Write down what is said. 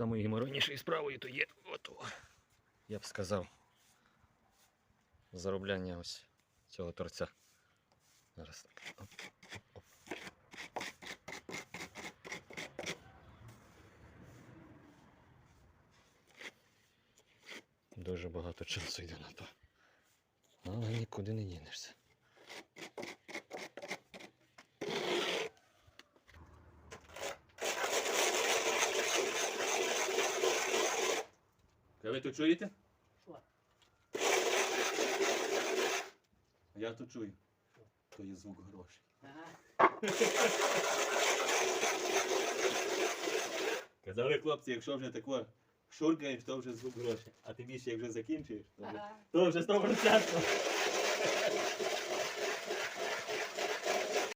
самою геморойнішою справою то є ото, я б сказав, заробляння ось цього торця. Зараз так. Дуже багато часу йде на то. Але нікуди не дінешся. Ви то чуєте? Що? Я то чую. То є звук грошей. Ага. Казали хлопці, якщо вже тако шуркаєш, то вже звук грошей. А ти більше, як вже закінчуєш, то вже, Ага. то вже 100%.